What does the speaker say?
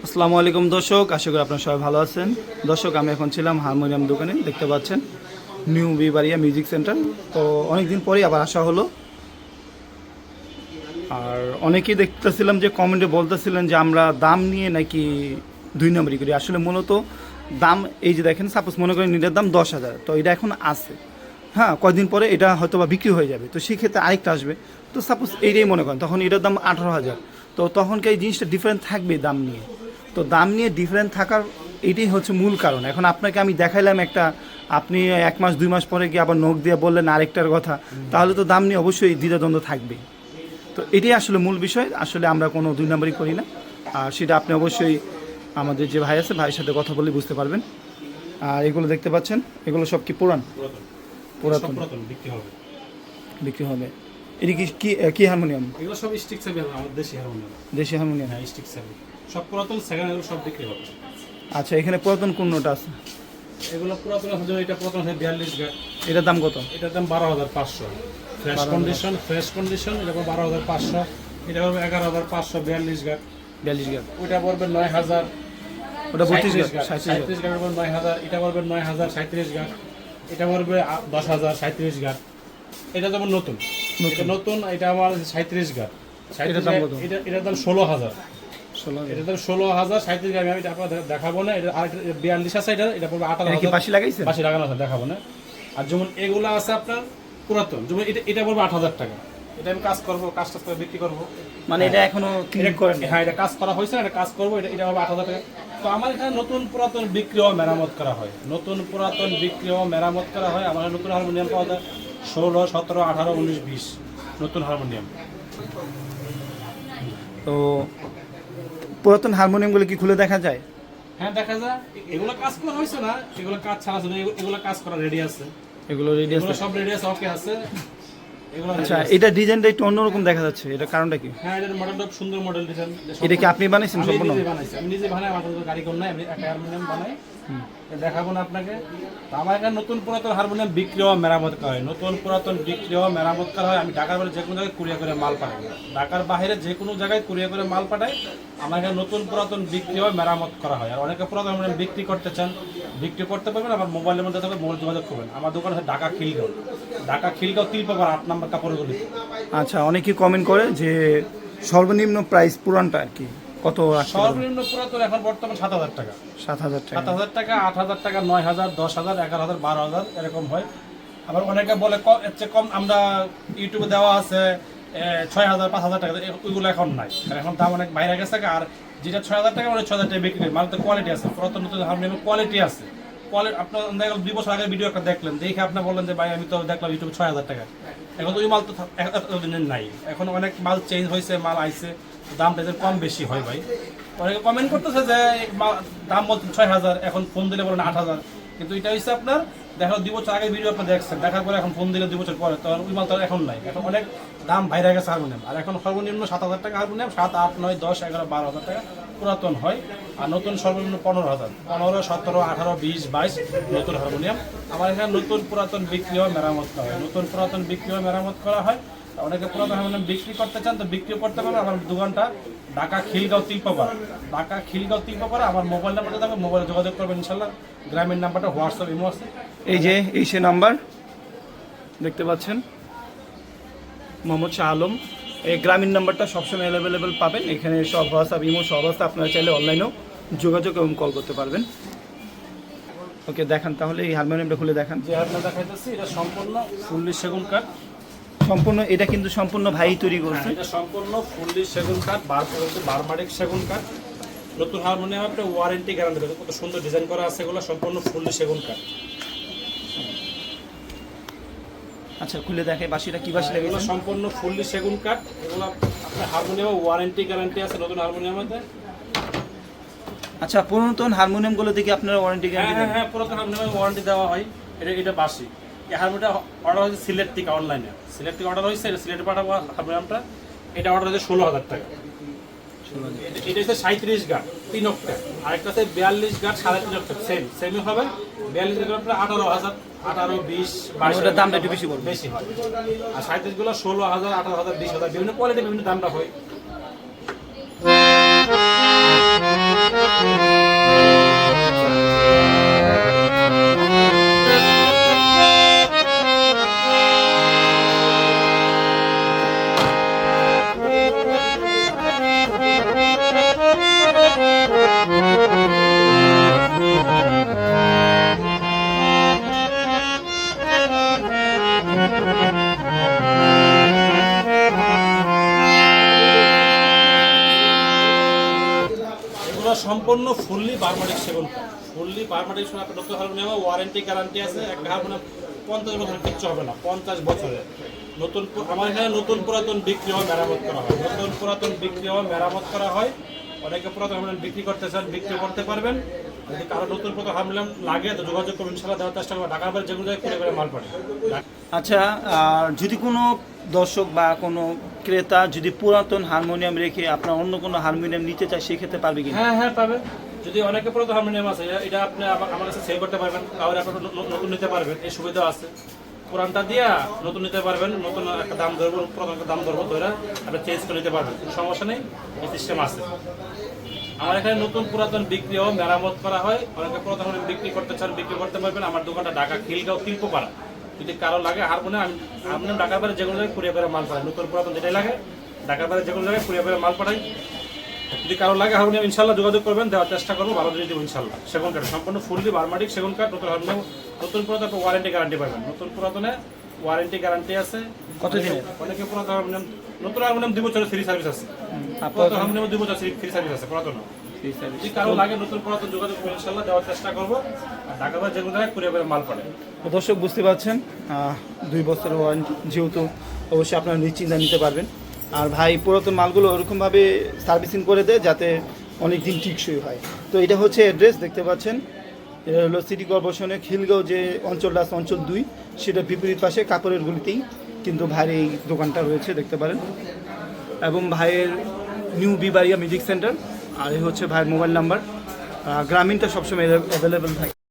আসসালামু আলাইকুম দর্শক, আশা করি আপনারা সবাই ভালো আছেন। দর্শক, আমি এখন ছিলাম হারমোনিয়াম দোকানে, দেখতে পাচ্ছেন, নিউ বিবাড়িয়া মিউজিক সেন্টার। তো অনেকদিন পরেই আবার আসা হলো। আর অনেকেই দেখতেছিলাম যে কমেন্টে বলতেছিলেন যে আমরা দাম নিয়ে নাকি দুই নম্বরই করি। আসলে মূলত দাম, এই যে দেখেন সাপোজ মনে করেন এটার দাম দশ হাজার, তো এটা এখন আছে। হ্যাঁ কয়েকদিন পরে এটা হয়তো বা বিক্রি হয়ে যাবে। তো সেক্ষেত্রে আরেকটা আসবে। তো সাপোজ এইটাই মনে করেন, তখন এটার দাম আঠারো হাজার। তো তখন কি এই জিনিসটা ডিফারেন্ট থাকবে দাম নিয়ে। তো দাম নিয়ে ডিফারেন্ট থাকার এটাই হচ্ছে মূল কারণ। এখন আপনাকে আমি দেখাইলাম একটা আপনি এক মাস দুই মাস পরে গিয়ে আবার নখ দিয়ে বললেন আরেকটার কথা তাহলে তো দাম নিয়ে অবশ্যই দ্বিধাদ্বন্দ্ব থাকবে তো এটাই আসলে মূল বিষয় আসলে আমরা কোনো দুই নম্বরই করি না। আর সেটা আপনি অবশ্যই আমাদের যে ভাই আছে ভাইয়ের সাথে কথা বলে বুঝতে পারবেন। আর এগুলো দেখতে পাচ্ছেন এগুলো সব কি পুরান? পুরাতন। পুরাতন বিক্রি হবে। বিক্রি হবে। এটি কি কি কি হারমোনিয়াম? এগুলো সব স্টিক সেভি আমাদের দেশি হারমোনিয়াম। দেশি হারমোনিয়াম? হ্যাঁ স্টিক সেভি সব পুরাতন সেকেন্ড এগুলো সব বিক্রি হবে। আচ্ছা এখানে পুরাতন কোনটা আছে? এগুলো পুরাতন আছে এটা পুরাতন আছে বিয়াল্লিশ গাট এটার দাম কত? এটার দাম বারো হাজার পাঁচশো। ফ্রেশ কন্ডিশন ফ্রেশ কন্ডিশন এটা বারো হাজার পাঁচশো। এটা পড়বে এগারো হাজার পাঁচশো বিয়াল্লিশ গাট বিয়াল্লিশ গ্রাম। ওইটা পড়বে নয় হাজার। ওটা বত্রিশ সাঁত্রিশ গ্রাম। সাঁত্রিশ গ্রাম। পড়বে নয় হাজার এটা পড়বে নয় হাজার সাঁত্রিশ গাট এটা পড়বে দশ হাজার সাঁত্রিশ গাট এটা যেমন নতুন। এটা নতুন এটা আমার সাঁত্রিশ এটার দাম ষোলো হাজার। এটা দাম ষোলো হাজার সাঁত্রিশ গাড়ি আমি এটা দেখাবো না। এটা বিয়াল্লিশ আছে এটা এটা পড়বে আঠারো হাজার। পাশে লাগাইছেন? পাশে লাগানো আছে দেখাবো না। আর যেমন এগুলো আছে আপনার পুরাতন যেমন এটা এটা পড়বে আট হাজার টাকা। এটা আমি কাজ করব কাজ টাজ করে বিক্রি করব। মানে এটা এখনও ক্লিক করেন হ্যাঁ এটা কাজ করা হয়েছে এটা কাজ করব এটা এটা হবে আট হাজার টাকা। তো আমার এখানে নতুন পুরাতন বিক্রি ও মেরামত করা হয়। নতুন পুরাতন বিক্রি ও মেরামত করা হয় আমার নতুন হারমোনিয়াম পাওয়া যায়। ষোলো সতেরো আঠারো উনিশ বিশ। নতুন হারমোনিয়াম। তো পুরাতন হারমোনিয়ামগুলো কি খুলে দেখা যায়? হ্যাঁ দেখা যায়। এগুলো কাজ করা হয়েছে না এগুলো কাজ ছাড়া আছে এগুলো- কাজ করা রেডি আছে। এগুলো রেডি আছে। সব রেডি আছে ওকে আছে। আচ্ছা। এটা ডিজাইনটা একটু অন্যরকম দেখা যাচ্ছে এটা কারণটা কি? হ্যাঁ এটার মডেলটা সুন্দর মডেল ডিজাইন এটা কি আপনি বানাইছেন আমি নিজে বানাইছি আমি নিজে বানাই আমার গাড়ি কম নাই আমি একটা হারমোনিয়াম বানাই। এটা দেখাবো না আপনাকে। আমার এখানে নতুন পুরাতন হারমোনিয়াম বিক্রি ও মেরামত করা হয়। নতুন পুরাতন বিক্রি ও মেরামত করা হয়। আমি ঢাকার বাইরে যে কোনো জায়গায় কুরিয়া করে মাল পাঠাই। ঢাকার বাইরে যে কোনো জায়গায় কুরিয়া করে মাল পাঠাই। আমার এখানে নতুন পুরাতন বিক্রি ও মেরামত করা হয়। আর অনেকে পুরাতন হারমোনিয়াম বিক্রি করতে চান, বিক্রি করতে পারবেন আমার মোবাইলের মধ্যে থাকবে মোবাইল যোগাযোগ করবেন। আমার দোকান আছে ঢাকা খিলগাঁও। ঢাকা খিলগাঁও তিলপাবার আট নম্বর কাপড়গুলি আচ্ছা অনেকেই কমেন্ট করে যে সর্বনিম্ন প্রাইস পুরানটা আর কি। কত? সর্বনিম্ন পুরাতন এখন বর্তমান সাত হাজার টাকা। সাত হাজার সাত হাজার টাকা আট হাজার টাকা নয় হাজার দশ হাজার এগারো হাজার বারো হাজার এরকম হয়। আবার অনেকে বলে এর চেয়ে কম আমরা ইউটিউবে দেওয়া আছে ছয় হাজার পাঁচ হাজার টাকা ওইগুলো এখন নাই। কারণ এখন দাম অনেক বাইরে গেছে আর যেটা ছয় হাজার টাকা মানে ছয় হাজার টাকা বিক্রি হয়। মানে তো কোয়ালিটি আছে পুরাতন নতুন হারমোনিয়ামের কোয়ালিটি আছে। কোয়ালিটি আপনার দেখা দুই বছর আগে ভিডিও একটা দেখলেন দেখে আপনি বললেন যে ভাই আমি তো দেখলাম ইউটিউবে ছয় হাজার টাকা। এখন তো ওই মাল তো নাই। এখন অনেক মাল চেঞ্জ হয়েছে মাল আইছে। দামটা যে কম বেশি হয় ভাই। অনেকে কমেন্ট করতেছে যে দাম বলছেন ছয় হাজার, এখন ফোন দিলে বলেন আট হাজার। কিন্তু এটা হচ্ছে আপনার, দেখা দুই বছর আগে ভিডিও আপনি দেখছেন, দেখার পরে এখন ফোন দিলে দুই বছর পরে, তো ওই মাল তো এখন নাই। এখন অনেক দাম বাইরে গেছে হারমোনিয়াম আর এখন সর্বনিম্ন সাত হাজার টাকা হারমোনিয়াম সাত, আট, নয়, দশ, এগারো, বারো হাজার টাকা পুরাতন হয়। আর নতুন সর্বনিম্ন পনেরো হাজার। পনেরো, সতেরো, আঠারো, বিশ, বাইশ, নতুন হারমোনিয়াম। আমার এখানে নতুন পুরাতন বিক্রি হয়, মেরামত করা হয়। নতুন পুরাতন বিক্রি হয়, মেরামত করা হয়। অনেকে পুরাতন হারমোনিয়াম বিক্রি করতে চান তো বিক্রি করতে পারবেন আমার দোকানটা ঢাকা খিলগাঁও তিলপাপাড়া। ঢাকা খিলগাঁও তিলপাপাড়া আমার মোবাইল নাম্বারটা থাকবে মোবাইলে যোগাযোগ করবেন ইনশাল্লাহ। গ্রামের নাম্বারটা হোয়াটসঅ্যাপ ইমো আছে। এই যে এই সে নাম্বার দেখতে পাচ্ছেন? মোহাম্মদ শাহ আলম। এই গ্রামীণ নাম্বারটা সবসময় অ্যাভেলেবেল পাবেন। এখানে সব হোয়াটসঅ্যাপ ইমো সব আছে আপনারা চাইলে অনলাইনেও যোগাযোগ এবং কল করতে পারবেন। ওকে দেখান তাহলে এই হারমোনিয়ামটা খুলে দেখান। যে আপনার দেখাইতেছি এটা সম্পূর্ণ ফুল্লি সেগুন কাঠ সম্পূর্ণ এটা কিন্তু সম্পূর্ণ ভাই তৈরি করছে। এটা সম্পূর্ণ ফুললি সেগুন কাঠ বার বারমাডিক সেগুন কাঠ। নতুন হারমোনিয়াম একটা ওয়ারেন্টি গ্যারান্টি দেবে। কত সুন্দর ডিজাইন করা আছে এগুলো সম্পূর্ণ ফুললি সেগুন কাঠ। আচ্ছা খুলে দেখে বাসিটা কি বাসি এগুলো সম্পূর্ণ ফুললি সেগুন কাঠ। এগুলো আপনার হারমোনিয়ামে ওয়ারেন্টি গ্যারান্টি আছে নতুন হারমোনিয়ামে আচ্ছা পুরাতন হারমোনিয়ামগুলো দেখি আপনারা ওয়ারেন্টি হ্যাঁ গ্যারান্টি হ্যাঁ হ্যাঁ পুরাতন হারমোনিয়ামে ওয়ারেন্টি দেওয়া হয়। এটা এটা বাসি। এই হারমোনিয়ামটা অর্ডার হয়েছে সিলেট থেকে অনলাইনে সিলেট থেকে অর্ডার হয়েছে সিলেটে পাঠাবো হারমোনিয়ামটা এটা অর্ডার হয়েছে ষোলো হাজার টাকা। এটা- হচ্ছে সাঁত্রিশ গাট তিন অক্টের। আরেকটা হচ্ছে বিয়াল্লিশ গাট সাড়ে তিন অক্টের। সেম সেমই হবে। বিয়াল্লিশ গাট আঠারো হাজার আঠারো বিশ বাইশ ওটার দামটা একটু বেশি পড়বে। বেশি হয়। আর সাঁত্রিশগুলো ষোলো হাজার আঠারো হাজার বিশ হাজার বিভিন্ন কোয়ালিটি বিভিন্ন দামটা হয়। সম্পূর্ণ ফুললি বারমাটিক সেগুন। ফুললি বারমাটিক সেগুন আপনার নতুন হারমোনিয়াম ওয়ারেন্টি গ্যারান্টি আছে, একটা হারমোনিয়াম পঞ্চাশ বছর কিচ্ছু হবে না, পঞ্চাশ বছরে। নতুন আমার এখানে নতুন পুরাতন বিক্রি হয়, মেরামত করা হয়। নতুন পুরাতন বিক্রি হয়, মেরামত করা হয়। অনেকে পুরাতন বিক্রি করতে চান, বিক্রি করতে পারবেন। যদি কারও নতুন লাগে তো যোগাযোগ করুন ইনশাল্লাহ দেওয়ার চেষ্টা করব। ঢাকার বাইরে যেগুলো করে করে মাল পড়ে আচ্ছা আর যদি কোনো দর্শক বা কোনো ক্রেতা যদি পুরাতন হারমোনিয়াম রেখে আপনার অন্য কোনো হারমোনিয়াম নিতে চায় সেক্ষেত্রে পারবে কি হ্যাঁ হ্যাঁ পাবে। যদি অনেকে পুরাতন হারমোনিয়াম আছে এটা- আপনি আমা- আমার কাছে সেল করতে পারবেন। কাউরে আপনি ন- ন- নতুন নিতে পারবেন। এই সুবিধা আছে। পুরানটা দিয়া নতুন নিতে পারবেন। নতুন একটা দাম ধরবো পুরাতন একটা দাম ধরবো ধরে আপনি চেঞ্জ করে নিতে পারবেন। কোনো সমস্যা নেই এই সিস্টেম আছে। আমার এখানে নতুন পুরাতন বিক্রি হয় মেরামত করা হয়। অনেকে পুরাতন বিক্রি করতে চান বিক্রি করতে পারবেন। আমার দোকানটা ঢাকা খিলগাঁও শিল্পপাড়া যদি কারও লাগে হারমোনিয়াম আমি হারমোনিয়াম ঢাকার বাইরে যেগুলো জায়গায় কুড়িয়ে করে মাল পাঠাই। নতুন পুরাতন যেটাই লাগে ঢাকার বাইরে যেগুলো জায়গায় কুড়িয়ে করে মাল পাঠাই। যদি কারও লাগে হারমোনিয়াম ইনশাল্লাহ যোগাযোগ করবেন দেওয়ার চেষ্টা করব ভালো দিয়ে দেবো ইনশাল্লাহ সেগুন কাঠ সম্পূর্ণ ফুললি বারমাটিক সেগুন কাঠ নতুন হারমোনিয়াম নতুন পুরাতন ওয়ারেন্টি গ্যারান্টি পাবেন। নতুন পুরাতনে ওয়ারেন্টি গ্যারান্টি আছে। কতদিনের? অনেকে পুরাতন হারমোনিয়াম নতুন হারমোনিয়াম দুই বছরের ফ্রি সার্ভিস আছে। দুই বছর ফ্রি সার্ভিস আছে পুরাতন। যদি কারও লাগে নতুন পুরাতন যোগাযোগ ইনশাল্লাহ দেওয়ার চেষ্টা করব। আর ঢাকা বা জায়গায় কুড়িয়ে করে মাল দর্শক বুঝতে পারছেন দুই বছরের ওয়ারেন্টি যেহেতু অবশ্যই আপনারা নিশ্চিন্তা নিতে পারবেন। আর ভাই পুরাতন মালগুলো ওরকমভাবে সার্ভিসিং করে দেয় যাতে অনেক দিন টিকসই হয়। তো এটা হচ্ছে অ্যাড্রেস দেখতে পাচ্ছেন। এটা হলো সিটি কর্পোরেশনের খিলগাঁও যে অঞ্চলটা আছে অঞ্চল দুই সেটা বিপরীত পাশে কাপড়ের গুলিতেই কিন্তু ভাইয়ের এই দোকানটা রয়েছে দেখতে পারেন। এবং ভাইয়ের নিউ বিবাড়িয়া মিউজিক সেন্টার আর এই হচ্ছে ভাইয়ের মোবাইল নাম্বার। গ্রামীণটা সবসময় অ্যাভেলেবেল থাকে।